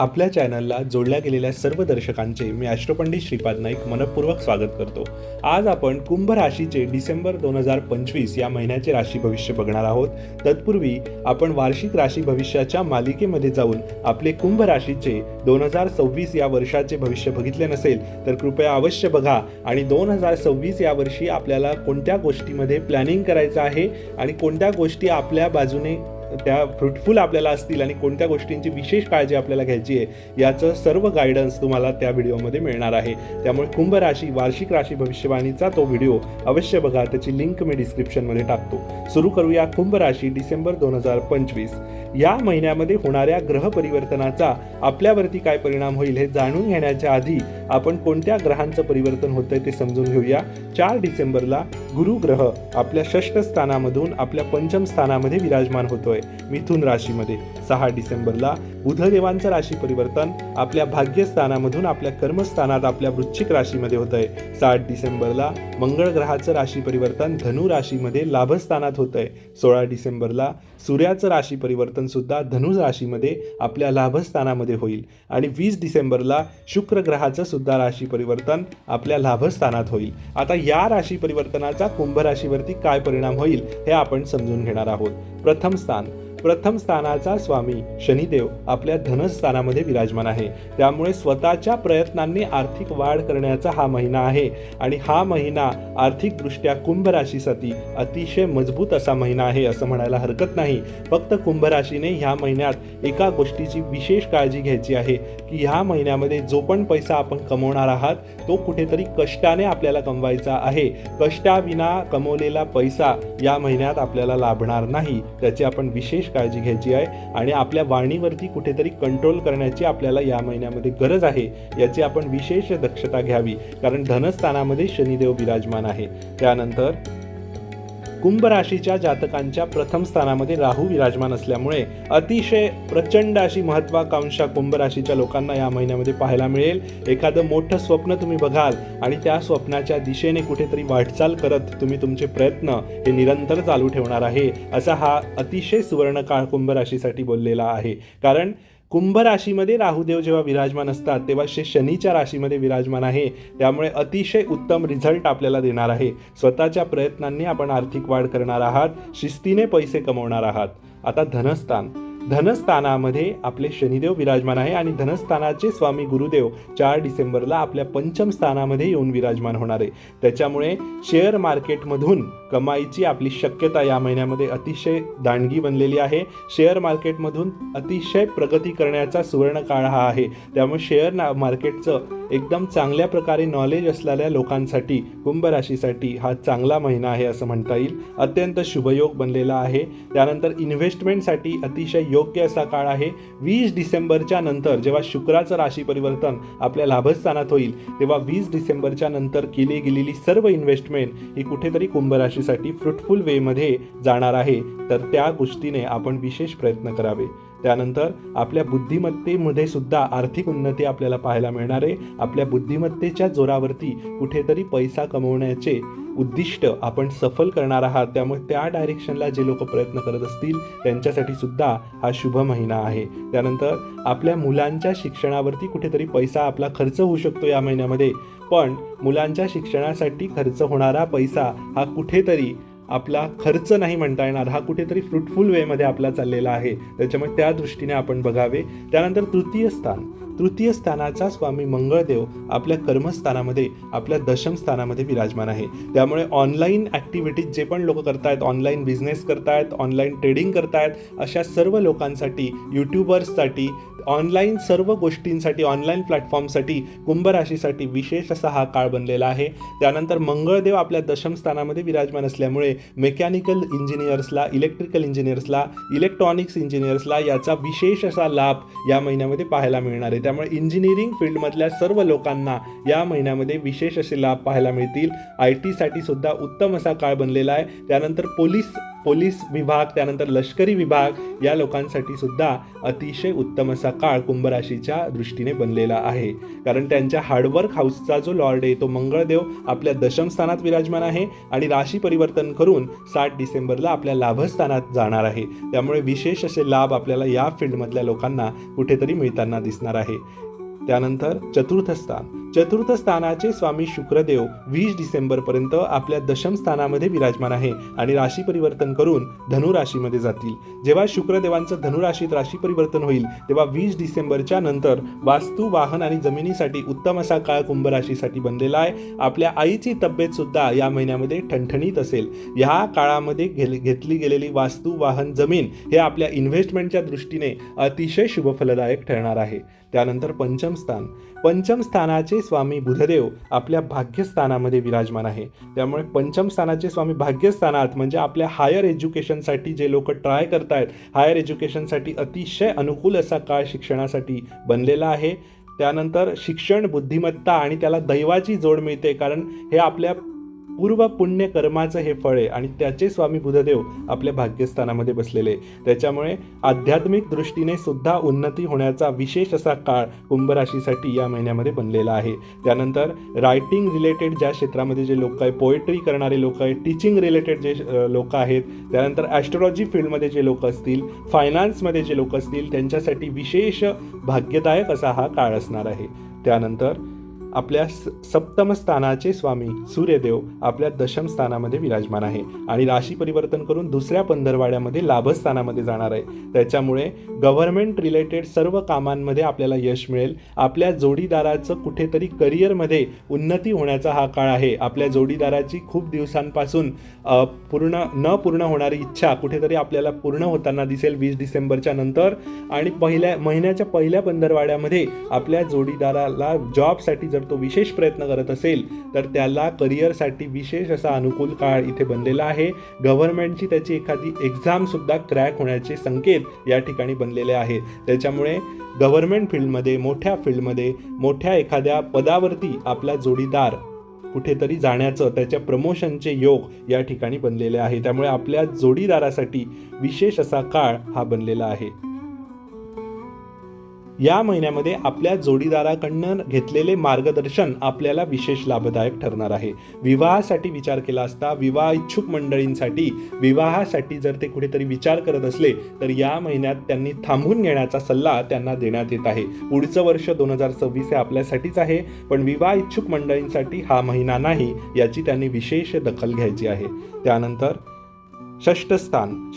आपल्या चॅनलला जोडल्या गेलेल्या सर्व दर्शकांचे मी ॲस्ट्रोपंडित श्रीपाद नाईक मनपूर्वक स्वागत करतो. आज आपण कुंभ राशीचे डिसेंबर दोन हजार पंचवीस या महिन्याचे राशी भविष्य बघणार आहोत. तत्पूर्वी आपण वार्षिक राशी भविष्याच्या मालिकेमध्ये जाऊन आपले कुंभ राशीचे दोन हजार सव्वीस या वर्षाचे भविष्य बघितले नसेल तर कृपया अवश्य बघा आणि दोन हजार सव्वीस या वर्षी आपल्याला कोणत्या गोष्टीमध्ये प्लॅनिंग करायचं आहे आणि कोणत्या गोष्टी आपल्या बाजूने त्या फ्रुटफुल आपल्याला असतील आणि कोणत्या गोष्टींची विशेष काळजी आपल्याला घ्यायची आहे याचं सर्व गायडन्स तुम्हाला त्या व्हिडिओमध्ये मिळणार आहे. त्यामुळे कुंभ राशी वार्षिक राशी भविष्यवाणीचा तो व्हिडिओ अवश्य बघा. त्याची लिंक मी डिस्क्रिप्शनमध्ये टाकतो. सुरू करूया कुंभ राशी डिसेंबर दोन हजार पंचवीस. या महिन्यामध्ये होणाऱ्या ग्रह परिवर्तनाचा आपल्यावरती काय परिणाम होईल हे जाणून घेण्याच्या आधी आपण कोणत्या ग्रहांचं परिवर्तन होतंय ते समजून घेऊया. चार डिसेंबरला गुरु ग्रह आपल्या षष्ठ स्थानामधून आपल्या पंचम स्थानामध्ये विराजमान होतोय. मिथुन राशीमध्ये सहा डिसेंबरला बुधदेवांचं राशी परिवर्तन आपल्या भाग्यस्थानामधून आपल्या कर्मस्थानात आपल्या वृश्चिक राशीमध्ये होत आहे सात डिसेंबरला मंगळ ग्रहाचं राशी परिवर्तन धनु राशीमध्ये लाभस्थानात होत आहे सोळा डिसेंबरला सूर्याचं राशी परिवर्तन सुद्धा धनु राशीमध्ये आपल्या लाभस्थानामध्ये होईल. आणि वीस डिसेंबरला शुक्र ग्रहाचं सुद्धा राशी परिवर्तन आपल्या लाभस्थानात होईल. आता या राशी परिवर्तनाचा कुंभ राशीवरती काय परिणाम होईल हे आपण समजून घेणार आहोत. प्रथम स्थान। प्रथम स्थानाचा स्वामी. शनिदेव आपल्या धनस्थानामध्ये विराजमान आहे. त्यामुळे स्वतःच्या प्रयत्नांनी आर्थिक वाढ करण्याचा हा महिना आहे. आणि हा महिना आर्थिकदृष्ट्या कुंभ राशीसाठी अतिशय मजबूत असा महिना आहे असं म्हणायला हरकत नाही. फक्त कुंभ राशीने ह्या महिन्यात एका गोष्टीची विशेष काळजी घ्यायची आहे की ह्या महिन्यामध्ये जो पण पैसा आपण कमवणार आहात तो कुठेतरी कष्टाने आपल्याला कमवायचा आहे. कष्टाविना कमवलेला पैसा या महिन्यात आपल्याला लाभणार नाही. त्याची आपण विशेष काळजी घ्यायची आहे आणि आपल्या वाणीवरती कुठेतरी कंट्रोल करण्याची आपल्याला या महिन्यामध्ये गरज आहे याची आपण विशेष दक्षता घ्यावी. कारण धनस्थानामध्ये शनिदेव विराजमान आहे. त्यानंतर कुंभ राशीच्या जातकांच्या प्रथम स्थानामध्ये राहू विराजमान असल्यामुळे अतिशय प्रचंड अशी महत्वाकांक्षा कुंभ राशीच्या लोकांना या महिन्यामध्ये पाहायला मिळेल. एखादं मोठं स्वप्न तुम्ही बघाल आणि त्या स्वप्नाच्या दिशेने कुठेतरी वाटचाल करत तुम्ही तुमचे प्रयत्न हे निरंतर चालू ठेवणार आहे असा हा अतिशय सुवर्ण काळ कुंभ राशीसाठी बोललेला आहे. कारण कुंभ राशीमध्ये राहुदेव जेव्हा विराजमान असतात तेव्हा शे शनीच्या राशीमध्ये विराजमान आहे. त्यामुळे अतिशय उत्तम रिझल्ट आपल्याला देणार आहे. स्वतःच्या प्रयत्नांनी आपण आर्थिक वाढ करणार आहात शिस्तीने पैसे कमवणार आहात. आता धनस्थान. धनस्थानामध्ये आपले शनिदेव विराजमान आहे आणि धनस्थानाचे स्वामी गुरुदेव चार डिसेंबरला आपल्या पंचम स्थानामध्ये येऊन विराजमान होणार आहे. त्याच्यामुळे शेअर मार्केटमधून कमाईची आपली शक्यता या महिन्यामध्ये अतिशय दांडगी बनलेली आहे. शेअर मार्केटमधून अतिशय प्रगती करण्याचा सुवर्ण काळ हा आहे. त्यामुळे शेअर ना मार्केटचं एकदम चांगल्या प्रकारे नॉलेज असलेल्या लोकांसाठी कुंभ राशीसाठी हा चांगला महिना आहे असं म्हणता येईल. अत्यंत शुभयोग बनलेला आहे. त्यानंतर इन्व्हेस्टमेंटसाठी अतिशय योग्य असा काळ आहे. वीस डिसेंबरच्या नंतर जेव्हा शुक्राचं राशी परिवर्तन आपल्या लाभस्थानात होईल तेव्हा वीस डिसेंबरच्या नंतर केली गेलेली सर्व इन्व्हेस्टमेंट ही कुठेतरी कुंभराशीसाठी फ्रुटफुल वेमध्ये जाणार आहे. तर त्या गोष्टीने आपण विशेष प्रयत्न करावे. त्यानंतर आपल्या बुद्धिमत्तेमध्ये सुद्धा आर्थिक उन्नती आपल्याला पाहायला मिळणार आहे. आपल्या बुद्धिमत्तेच्या जोरावरती कुठेतरी पैसा कमवण्याचे उद्दिष्ट आपण सफल करणार आहात त्यामुळे त्या डायरेक्शनला जे लोक प्रयत्न करत असतील त्यांच्यासाठी सुद्धा हा शुभ महिना आहे. त्यानंतर आपल्या मुलांच्या शिक्षणावरती कुठेतरी पैसा आपला खर्च होऊ शकतो या महिन्यामध्ये पण मुलांच्या शिक्षणासाठी खर्च होणारा पैसा हा कुठेतरी आपला खर्च नाही म्हणता येणार हा कुठेतरी फ्रुटफुल वेमध्ये आपला चाललेला आहे. त्याच्यामुळे त्या दृष्टीने आपण बघावे. त्यानंतर तृतीय स्थान. तृतीय स्थानाचा स्वामी मंगळदेव आपल्या कर्मस्थानामध्ये आपल्या दशम स्थानामध्ये विराजमान आहे. त्यामुळे ऑनलाईन ॲक्टिव्हिटीज जे पण लोक करतायत ऑनलाईन बिझनेस करतायत ऑनलाईन ट्रेडिंग करतायत अशा सर्व लोकांसाठी यूट्यूबर्ससाठी ऑनलाईन सर्व गोष्टींसाठी ऑनलाईन प्लॅटफॉर्मसाठी कुंभराशीसाठी विशेष असा हा काळ बनलेला आहे. त्यानंतर मंगळदेव आपल्या दशम स्थानामध्ये विराजमान असल्यामुळे मेकॅनिकल इंजिनियर्सला इलेक्ट्रिकल इंजिनियर्सला इलेक्ट्रॉनिक्स इंजिनियर्सला याचा विशेष असा लाभ या महिन्यामध्ये पाहायला मिळणार आहे. त्यामुळे इंजिनिअरिंग फील्डमधल्या सर्व लोकांना या महिन्यामध्ये विशेष असे लाभ पाहायला मिळतील. आय टीसाठी सुद्धा उत्तम असा काळ बनलेला आहे. त्यानंतर पोलीस पोलीस विभाग त्यानंतर लष्करी विभाग या लोकांसाठी सुद्धा अतिशय उत्तम असा काळ कुंभराशीच्या दृष्टीने बनलेला आहे. कारण त्यांच्या हार्डवर्क हाऊसचा जो लॉर्ड आहे तो मंगळदेव आपल्या दशम स्थानात विराजमान आहे आणि राशी परिवर्तन करून सात डिसेंबरला आपल्या लाभस्थानात जाणार आहे. त्यामुळे विशेष असे लाभ आपल्याला या फील्डमधल्या लोकांना कुठेतरी मिळताना दिसणार आहे. त्यानंतर चतुर्थ स्थान. चतुर्थ स्थानाचे स्वामी शुक्रदेव वीस डिसेंबरपर्यंत आपल्या दशम स्थानामध्ये विराजमान आहे आणि राशी परिवर्तन करून धनुराशीमध्ये जातील. जेव्हा शुक्रदेवांचं धनुराशीत राशी परिवर्तन होईल तेव्हा वीस डिसेंबरच्या नंतर वास्तू वाहन आणि जमिनीसाठी उत्तम असा काळ कुंभ राशीसाठी बनलेला आहे. आपल्या आईची तब्येत सुद्धा या महिन्यामध्ये ठणठणीत असेल. ह्या काळामध्ये घेतली गेलेली वास्तू वाहन जमीन हे आपल्या इन्व्हेस्टमेंटच्या दृष्टीने अतिशय शुभफलदायक ठरणार आहे. त्यानंतर पंचम स्थान. पंचम स्थानाचे स्वामी बुधदेव आपल्या भाग्यस्थानामध्ये विराजमान आहे. त्यामुळे पंचम स्थानाचे स्वामी भाग्यस्थानात म्हणजे आपल्या हायर एज्युकेशनसाठी जे लोक ट्राय करतायत हायर एज्युकेशनसाठी अतिशय अनुकूल असा काळ शिक्षणासाठी बनलेला आहे. त्यानंतर शिक्षण बुद्धिमत्ता आणि त्याला दैवाची जोड मिळते. कारण हे आपल्या पूर्व पुण्य कर्माचं हे फळ आहे आणि त्याचे स्वामी बुधदेव आपल्या भाग्यस्थानामध्ये बसलेले त्याच्यामुळे आध्यात्मिक दृष्टीने सुद्धा उन्नती होण्याचा विशेष असा काळ कुंभराशीसाठी या महिन्यामध्ये बनलेला आहे. त्यानंतर रायटिंग रिलेटेड ज्या क्षेत्रामध्ये जे लोक आहे पोएट्री करणारे लोक आहेत टीचिंग रिलेटेड जे लोक आहेत त्यानंतर ॲस्ट्रॉलॉजी फील्डमध्ये जे लोक असतील फायनान्समध्ये जे लोक असतील त्यांच्यासाठी विशेष भाग्यदायक असा हा काळ असणार आहे. त्यानंतर आपल्या स- सप्तम स्थानाचे स्वामी सूर्यदेव आपल्या दशम स्थानामध्ये विराजमान आहे. आणि राशी परिवर्तन करून दुसऱ्या पंधरवाड्यामध्ये लाभस्थानामध्ये जाणार आहे. त्याच्यामुळे गव्हर्नमेंट रिलेटेड सर्व कामांमध्ये आपल्याला यश मिळेल. आपल्या जोडीदाराचं कुठेतरी करिअरमध्ये उन्नती होण्याचा हा काळ आहे. आपल्या जोडीदाराची खूप दिवसांपासून पूर्ण न पूर्ण होणारी इच्छा कुठेतरी आपल्याला पूर्ण होताना दिसेल वीस डिसेंबरच्या नंतर. आणि पहिल्या महिन्याच्या पहिल्या पंधरवाड्यामध्ये आपल्या जोडीदाराला जॉबसाठी जर तो विशेष प्रयत्न करत असेल तर त्याला करिअरसाठी विशेष असा अनुकूल काळ इथे बनलेला आहे. गव्हर्नमेंटची त्याची एखादी एक्झामसुद्धा क्रॅक होण्याचे संकेत या ठिकाणी बनलेले आहेत. त्याच्यामुळे गव्हर्नमेंट फील्डमध्ये मोठ्या फील्डमध्ये मोठ्या एखाद्या पदावरती आपला जोडीदार कुठेतरी जाण्याचं त्याच्या प्रमोशनचे योग या ठिकाणी बनलेले आहे. त्यामुळे आपल्या जोडीदारासाठी विशेष असा काळ हा बनलेला आहे. या महिन्यामध्ये आपल्या जोडीदाराकडनं घेतलेले मार्गदर्शन आपल्याला विशेष लाभदायक ठरणार आहे. विवाहासाठी विचार केला असता विवाह इच्छुक मंडळींसाठी विवाहासाठी जर ते कुठेतरी विचार करत असले तर या महिन्यात त्यांनी थांबून घेण्याचा सल्ला त्यांना देण्यात येत आहे. पुढचं वर्ष दोन हजार सव्वीस हे आपल्यासाठीच आहे पण विवाह इच्छुक मंडळींसाठी हा महिना नाही याची त्यांनी विशेष दखल घ्यायची आहे. त्यानंतर षष्ठ स्थान.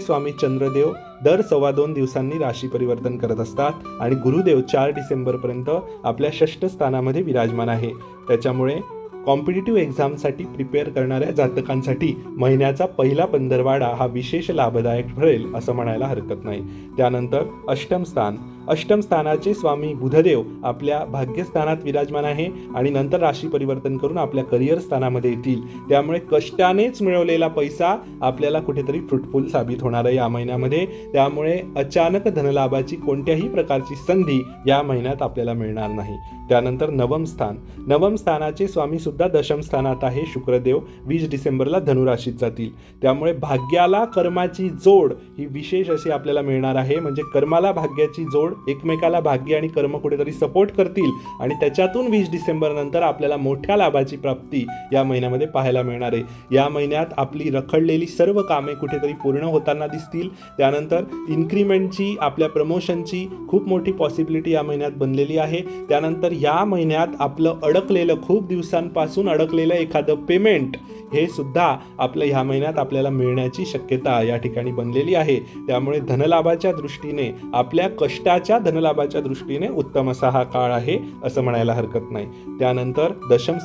स्वामी चंद्रदेव दर सव्वा दोन दिवसांनी राशी परिवर्तन करत असतात आणि गुरुदेव चार डिसेंबरपर्यंत आपल्या षष्ठ स्थानामध्ये विराजमान आहे. त्याच्यामुळे कॉम्पिटेटिव्ह एक्झामसाठी प्रिपेअर करणाऱ्या जातकांसाठी महिन्याचा पहिला पंधरवाडा हा विशेष लाभदायक ठरेल असं म्हणायला हरकत नाही. त्यानंतर अष्टम स्थान. अष्टम स्थानाचे स्वामी बुधदेव आपल्या भाग्यस्थानात विराजमान आहे आणि नंतर राशी परिवर्तन करून आपल्या करिअर स्थानामध्ये येतील. त्यामुळे कष्टानेच मिळवलेला पैसा आपल्याला कुठेतरी फ्रुटफुल साबित होणार आहे या महिन्यामध्ये. त्यामुळे अचानक धनलाभाची कोणत्याही प्रकारची संधी या महिन्यात आपल्याला मिळणार नाही. त्यानंतर नवम स्थान. नवम स्थानाचे स्वामी सुद्धा दशम स्थानात आहे शुक्रदेव. वीस डिसेंबरला धनुराशीत जातील. त्यामुळे भाग्याला कर्माची जोड ही विशेष अशी आपल्याला मिळणार आहे. म्हणजे कर्माला भाग्याची जोड एकमेकाला भाग्य आणि कर्म कुठेतरी सपोर्ट करतील. आणि त्याच्यातून वीस डिसेंबर नंतर आपल्याला मोठ्या लाभाची प्राप्ती या महिन्यामध्ये पाहायला मिळणार आहे. या महिन्यात आपली रखडलेली सर्व कामे कुठेतरी पूर्ण होताना दिसतील. त्यानंतर इन्क्रीमेंटची आपल्या प्रमोशनची खूप मोठी पॉसिबिलिटी या महिन्यात बनलेली आहे. त्यानंतर या महिन्यात आपलं अडकलेलं खूप दिवसांपासून अडकलेलं एखादं पेमेंट हे सुद्धा आपलं ह्या महिन्यात आपल्याला मिळण्याची शक्यता या ठिकाणी बनलेली आहे. त्यामुळे धनलाभाच्या दृष्टीने आपल्या कष्टाच्या धनलाभाच्या दृष्टीने उत्तम असा हा काळ आहे असं म्हणायला हरकत नाही. त्यानंतर दशम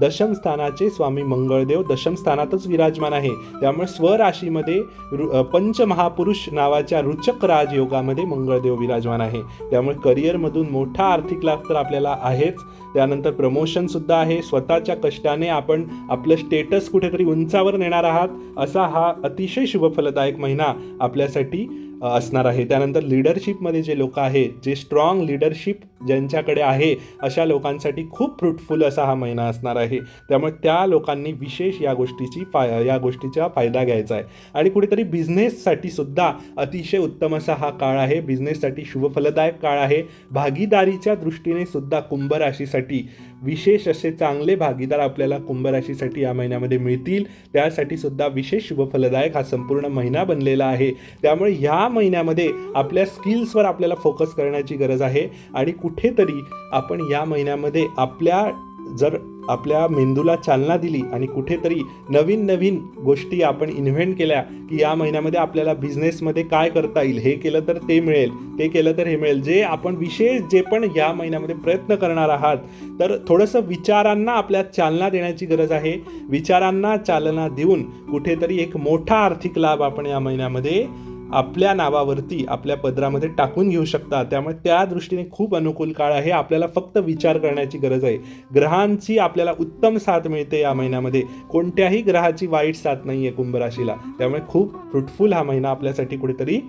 दशमस्थानाचे स्वामी मंगळदेव दशमस्थानातच विराजमान आहे. त्यामुळे स्वराशीमध्ये रु पंचमहापुरुष नावाच्या रुचक राजयोगामध्ये मंगळदेव विराजमान आहे. त्यामुळे करिअरमधून मोठा आर्थिक लाभ तर आपल्याला आहेच. त्यानंतर प्रमोशनसुद्धा आहे. स्वतःच्या कष्टाने आपण आपलं स्टेटस कुठेतरी उंचावर नेणार आहात असा हा अतिशय शुभफलदायक महिना आपल्यासाठी असणार आहे. त्यानंतर लिडरशिपमध्ये जे लोक आहेत जे स्ट्रॉंग लिडरशिप ज्यांच्याकडे आहे अशा लोकांसाठी खूप फ्रुटफुल असा हा महिना असणार आहे. त्यामुळे त्या लोकांनी विशेष या गोष्टीची फाय या गोष्टीचा फायदा घ्यायचा आहे. आणि कुठेतरी बिझनेससाठी सुद्धा अतिशय उत्तम असा हा काळ आहे. बिझनेससाठी शुभफलदायक काळ आहे. भागीदारीच्या दृष्टीने सुद्धा कुंभ राशीसाठी विशेष असे चांगले भागीदार आपल्याला कुंभराशीसाठी या महिन्यामध्ये मिळतील. त्यासाठी सुद्धा विशेष शुभफलदायक हा संपूर्ण महिना बनलेला आहे. त्यामुळे ह्या महिन्यामध्ये आपल्या स्किल्सवर आपल्याला फोकस करण्याची गरज आहे. आणि कुठेतरी आपण या महिन्यामध्ये आपल्या जर आपल्या मेंदूला चालना दिली आणि कुठेतरी नवीन नवीन गोष्टी आपण इन्व्हेंट केल्या की या महिन्यामध्ये आपल्याला बिझनेसमध्ये काय करता येईल हे केलं तर ते मिळेल ते केलं तर हे मिळेल. जे आपण विशेष जे पण या महिन्यामध्ये प्रयत्न करणार आहात तर थोडंसं विचारांना आपल्या चालना देण्याची गरज आहे. विचारांना चालना देऊन कुठेतरी एक मोठा आर्थिक लाभ आपण या महिन्यामध्ये आपल्या नावावरती आपल्या पदरामध्ये टाकून घेऊ शकता. त्यामुळे त्या दृष्टीने खूप अनुकूल काळ आहे. आपल्याला फक्त विचार करण्याची गरज आहे. ग्रहांची आपल्याला उत्तम साथ मिळते या महिन्यामध्ये. कोणत्याही ग्रहाची वाईट साथ नाही आहे कुंभ राशीला. त्यामुळे खूप फ्रुटफुल हा महिना आपल्यासाठी कुठेतरी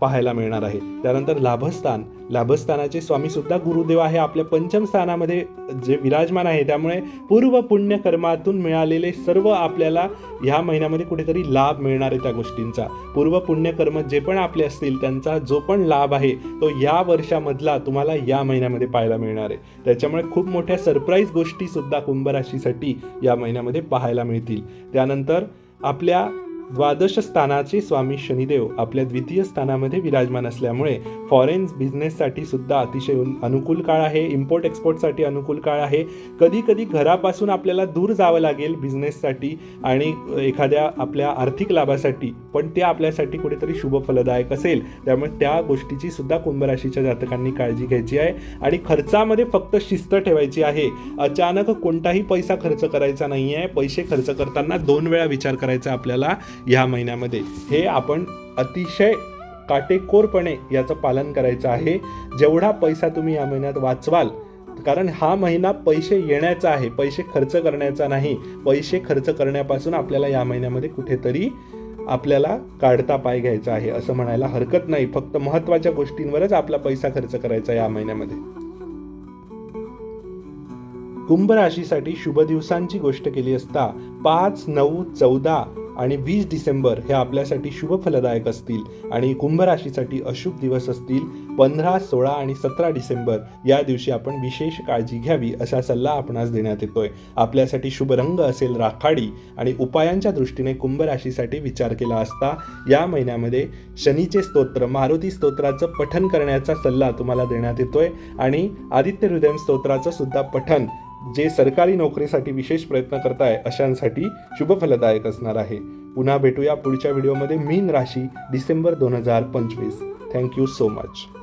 पाहायला मिळणार आहे. त्यानंतर लाभस्थान. लाभस्थानाचे स्वामीसुद्धा गुरुदेव आहे. आपल्या पंचम स्थानामध्ये जे विराजमान आहे त्यामुळे पूर्व पुण्यकर्मातून मिळालेले सर्व आपल्याला ह्या महिन्यामध्ये कुठेतरी लाभ मिळणार आहे त्या गोष्टींचा. पूर्व पुण्यकर्म जे पण आपले असतील त्यांचा जो पण लाभ आहे तो या वर्षामधला तुम्हाला या महिन्यामध्ये पाहायला मिळणार आहे. त्याच्यामुळे खूप मोठ्या सरप्राईज गोष्टीसुद्धा कुंभराशीसाठी या महिन्यामध्ये पाहायला मिळतील. त्यानंतर आपल्या द्वादश स्थानाचे स्वामी शनिदेव आपल्या द्वितीय स्थानामध्ये विराजमान असल्यामुळे फॉरेन बिझनेससाठी सुद्धा अतिशय अनुकूल काळ आहे. इम्पोर्ट एक्सपोर्टसाठी अनुकूल काळ आहे. कधी कधी घरापासून आपल्याला दूर जावं लागेल बिझनेससाठी आणि एखाद्या आपल्या आर्थिक लाभासाठी पण ते आपल्यासाठी कुठेतरी शुभ फलदायक असेल. त्यामुळे त्या गोष्टीची सुद्धा कुंभराशीच्या जातकांनी काळजी घ्यायची आहे. आणि खर्चामध्ये फक्त शिस्त ठेवायची आहे. अचानक कोणताही पैसा खर्च करायचा नाही आहे पैसे खर्च करताना दोन वेळा विचार करायचा आपल्याला. ह्या महिन्यामध्ये. हे आपण अतिशय काटेकोरपणे याचं पालन करायचं आहे. जेवढा पैसा तुम्ही या महिन्यात वाचवाल कारण हा महिना पैसे येण्याचा आहे पैसे खर्च करण्याचा नाही. पैसे खर्च करण्यापासून आपल्याला या महिन्यामध्ये कुठेतरी आपल्याला काढता पाय घ्यायचा आहे असं म्हणायला हरकत नाही. फक्त महत्त्वाच्या गोष्टींवरच आपला पैसा खर्च करायचा या महिन्यामध्ये. कुंभ राशीसाठी शुभ दिवसांची गोष्ट केली असता पाच नऊ चौदा आणि वीस डिसेंबर हे आपल्यासाठी शुभ फलदायक असतील आणि कुंभ राशीसाठी अशुभ दिवस असतील पंधरा सोळा आणि सतरा डिसेंबर या दिवशी आपण विशेष काळजी घ्यावी असा सल्ला आपणास देण्यात येतोय. आपल्यासाठी शुभ रंग असेल राखाडी आणि उपायांच्या दृष्टीने कुंभ राशीसाठी विचार केला असता या महिन्यामध्ये शनीचे स्तोत्र मारुती स्तोत्राचं पठन करण्याचा सल्ला तुम्हाला देण्यात येतोय आणि आदित्य हृदय स्तोत्राचं सुद्धा पठन जे सरकारी नोकरीसाठी विशेष प्रयत्न करताय अशांसाठी शुभफलदायक असणार आहे. पुन्हा भेटूया पुढच्या व्हिडिओमध्ये. मीन राशी डिसेंबर दोन हजार पंचवीस. Thank you so much